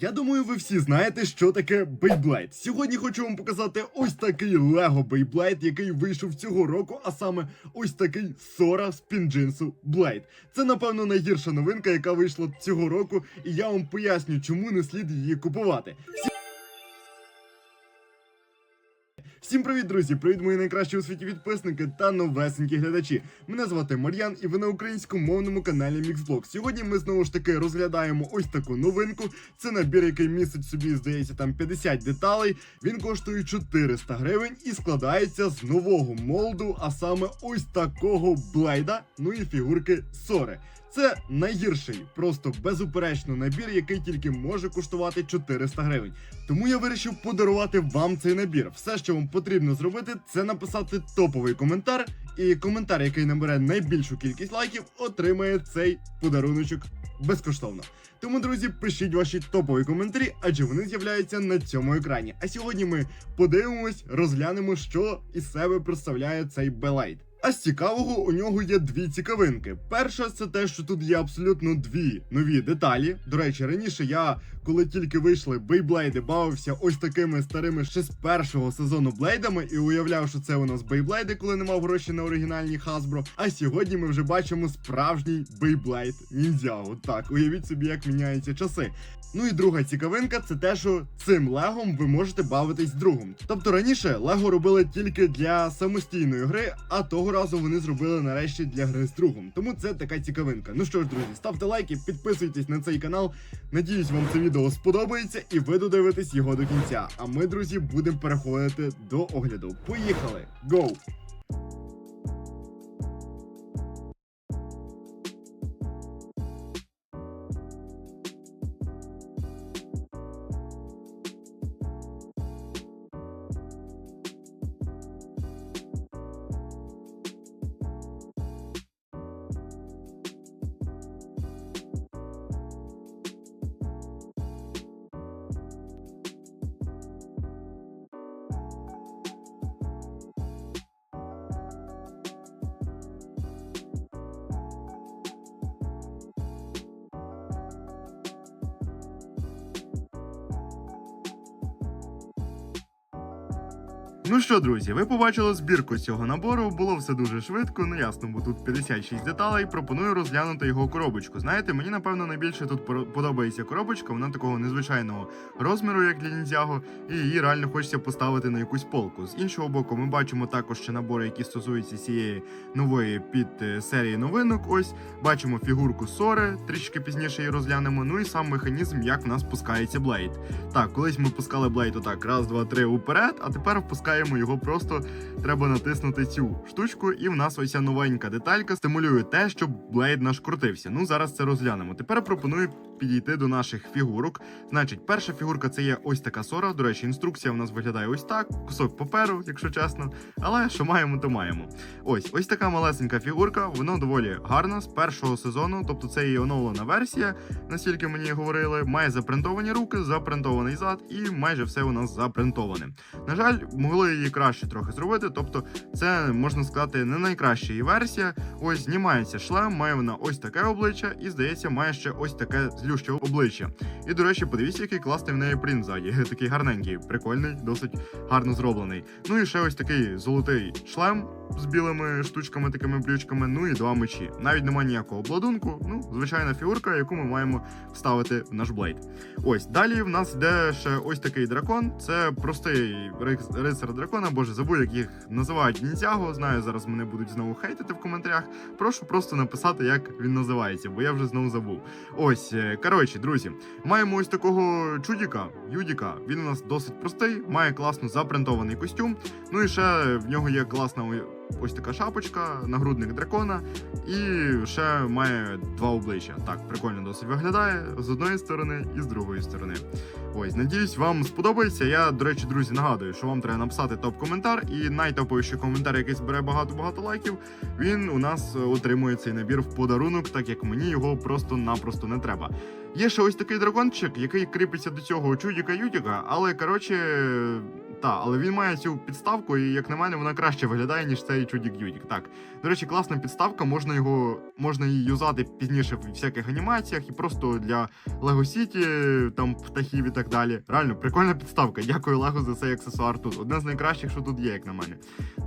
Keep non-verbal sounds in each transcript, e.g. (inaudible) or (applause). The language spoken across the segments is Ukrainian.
Я думаю, ви всі знаєте, що таке Beyblade. Сьогодні хочу вам показати ось такий Лего Beyblade, який вийшов цього року, а саме ось такий Сора з Пінджинсу Blade. Це, напевно, найгірша новинка, яка вийшла цього року, і я вам поясню, чому не слід її купувати. Всім привіт, друзі! Привіт, мої найкращі у світі підписники та новесенькі глядачі. Мене звати Мар'ян, і ви на українськомовному каналі Mixblog. Сьогодні ми знову ж таки розглядаємо ось таку новинку. Це набір, який містить собі, здається, там 50 деталей. Він коштує 400 гривень і складається з нового молду, а саме ось такого блейда, ну і фігурки Сори. Це найгірший, просто безуперечно набір, який тільки може коштувати 400 гривень. Тому я вирішив подарувати вам цей набір. Все, що вам потрібно зробити, це написати топовий коментар. І коментар, який набере найбільшу кількість лайків, отримає цей подаруночок безкоштовно. Тому, друзі, пишіть ваші топові коментарі, адже вони з'являються на цьому екрані. А сьогодні ми подивимось, розглянемо, що із себе представляє цей Белайт. А з цікавого у нього є дві цікавинки. Перша це те, що тут є абсолютно дві нові деталі. До речі, раніше я, коли тільки вийшли бейблейди, бавився ось такими старими ще з першого сезону блейдами і уявляв, що це у нас бейблейди, коли не мав гроші на оригінальні Hasbro. А сьогодні ми вже бачимо справжній бейблейд ніндзяго. Так, уявіть собі, як міняються часи. Ну і друга цікавинка це те, що цим легом ви можете бавитись з другом. Тобто раніше лего робили тільки для самостійної гри, а того разу вони зробили нарешті для гри з другом. Тому це така цікавинка. Ну що ж, друзі, ставте лайки, підписуйтесь на цей канал. Надіюсь, вам це відео сподобається і ви додивитесь його до кінця. А ми, друзі, будемо переходити до огляду. Поїхали! Гоу! Ну що, друзі, ви побачили збірку цього набору. Було все дуже швидко. Ну ясно, бо тут 56 деталей. Пропоную розглянути його коробочку. Знаєте, мені напевно найбільше тут подобається коробочка. Вона такого незвичайного розміру, як для ніндзяго, і її реально хочеться поставити на якусь полку. З іншого боку, ми бачимо також ще набори, які стосуються цієї нової під е, серії новинок. Ось бачимо фігурку Сори, трішки пізніше її розглянемо. Ну і сам механізм, як в нас пускається Блейд. Так, колись ми пускали Блейд отак, раз, два, три уперед, а тепер впускаємо його просто. Треба натиснути цю штучку, і в нас ось ця новенька деталька стимулює те, щоб Блейд наш крутився. Ну зараз це розглянемо. Тепер пропоную підійти до наших фігурок. Значить, перша фігурка це є ось така сора. До речі, інструкція в нас виглядає ось так, кусок паперу, якщо чесно. Але що маємо, то маємо. Ось ось така малесенька фігурка, вона доволі гарна з першого сезону, тобто це її оновлена версія, наскільки мені говорили. Має запринтовані руки, запринтований зад, і майже все у нас запринтоване. На жаль, могли її краще трохи зробити. Тобто, це можна сказати не найкраща її версія. Ось знімається шлем, має вона ось таке обличчя, і здається, має ще ось таке злюще обличчя. І до речі, подивіться, який класний в неї принт ззаді. (laughs) Такий гарненький, прикольний, досить гарно зроблений. Ну і ще ось такий золотий шлем з білими штучками, такими блючками, ну і два мечі. Навіть немає ніякого обладунку. Ну, звичайна фігурка, яку ми маємо вставити в наш блейд. Ось далі в нас йде ще ось такий дракон. Це простий рицар дракона. Боже, забув, як їх називають ніндзяго. Знаю, зараз мене будуть знову хейтити в коментарях. Прошу просто написати, як він називається, бо я вже знову забув. Ось, е, коротше, друзі, маємо ось такого чудіка, Юдіка. Він у нас досить простий, має класно запринтований костюм. Ну і ще в нього є класна ось така шапочка, нагрудник дракона, і ще має два обличчя. Так, прикольно досить виглядає з одної сторони і з другої сторони. Ось, надіюсь, вам сподобається. Я, до речі, друзі, нагадую, що вам треба написати топ-коментар, і найтоповіший коментар, який збере багато-багато лайків, він у нас е, отримує цей набір в подарунок, так як мені його просто-напросто не треба. Є ще ось такий дракончик, який кріпиться до цього чудіка Ютіка, але коротше. Та, але він має цю підставку, і як на мене, вона краще виглядає, ніж цей чудік Юдік. Так, до речі, класна підставка, можна його можна її юзати пізніше в всяких анімаціях і просто для Lego City, там птахів і так далі. Реально, прикольна підставка. Дякую Лего за цей аксесуар тут. Одне з найкращих, що тут є, як на мене.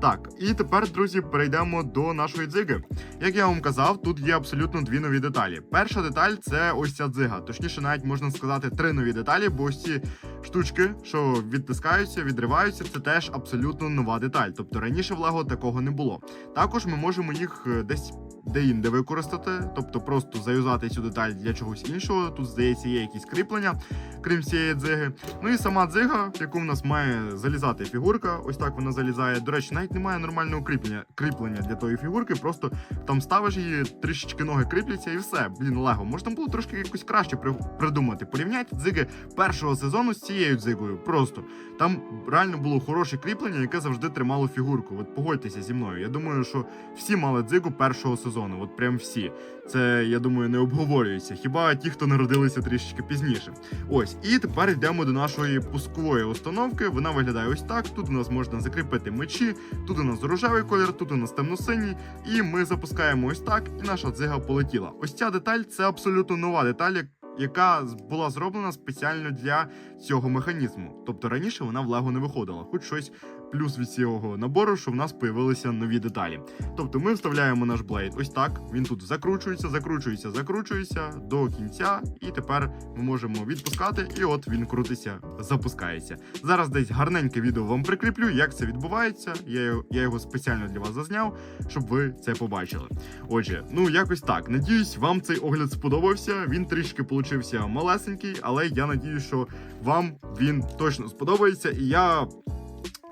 Так, і тепер, друзі, перейдемо до нашої дзиги. Як я вам казав, тут є абсолютно дві нові деталі. Перша деталь це ось ця дзига. Точніше, навіть можна сказати три нові деталі, бо ось ці штучки, що відтискаються, відриваються, це теж абсолютно нова деталь. Тобто раніше в Лего такого не було. Також ми можемо їх е, десь де-інде використати, тобто просто заюзати цю деталь для чогось іншого. Тут, здається, є якісь кріплення, крім цієї дзиги. Ну і сама дзига, в яку в нас має залізати фігурка. Ось так вона залізає. До речі, навіть немає нормального кріплення, кріплення для тої фігурки. Просто там ставиш її, трішечки ноги кріпляться і все. Блін, Лего. Можна було трошки якось краще при- придумати. Порівняйте дзиги першого сезону з цією дзигою. Просто там реально було хороше кріплення, яке завжди тримало фігурку. От погодьтеся зі мною. Я думаю, що всі мали дзигу першого сезону. От прям всі. Це я думаю не обговорюється. Хіба ті, хто народилися трішечки пізніше. Ось, і тепер йдемо до нашої пускової установки. Вона виглядає ось так. Тут у нас можна закріпити мечі, тут у нас рожевий колір, тут у нас темно-синій. І ми запускаємо ось так, і наша дзига полетіла. Ось ця деталь це абсолютно нова деталь, яка була зроблена спеціально для цього механізму. Тобто раніше вона в Лего не виходила, хоч щось плюс від цього набору, що в нас появилися нові деталі. Тобто ми вставляємо наш блейд ось так. Він тут закручується, закручується, закручується до кінця, і тепер ми можемо відпускати, і от він крутиться, запускається. Зараз десь гарненьке відео вам прикріплю, як це відбувається. Я, я його спеціально для вас зазняв, щоб ви це побачили. Отже, ну якось так. Надіюсь, вам цей огляд сподобався. Він трішки получився малесенький, але я надію, що вам він точно сподобається, і я.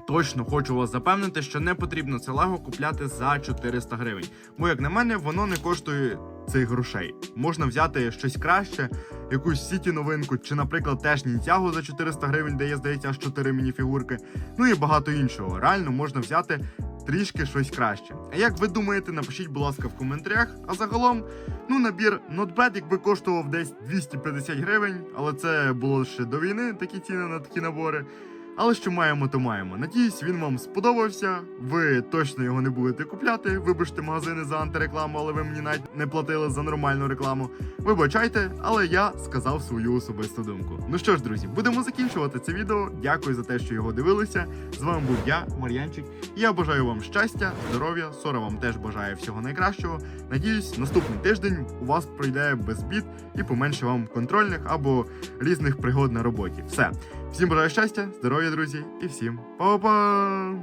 Точно хочу вас запевнити, що не потрібно це лего купляти за 400 гривень. Бо, як на мене, воно не коштує цих грошей. Можна взяти щось краще, якусь сіті новинку, чи, наприклад, теж нінтягу за 400 гривень, де є, здається, аж 4 мініфігурки. Ну і багато іншого. Реально можна взяти трішки щось краще. А як ви думаєте, напишіть, будь ласка, в коментарях. А загалом, ну, набір Not якби коштував десь 250 гривень, але це було ще до війни, такі ціни на такі набори. Але що маємо, то маємо. Надіюсь, він вам сподобався. Ви точно його не будете купляти. Вибачте магазини за антирекламу, але ви мені навіть не платили за нормальну рекламу. Вибачайте, але я сказав свою особисту думку. Ну що ж, друзі, будемо закінчувати це відео. Дякую за те, що його дивилися. З вами був я, Мар'янчик. Я бажаю вам щастя, здоров'я. Сора вам теж бажає всього найкращого. Надіюсь, наступний тиждень у вас пройде без бід і поменше вам контрольних або різних пригод на роботі. Все. Всім бажаю щастя, здоров'я, друзі, і всім па-па!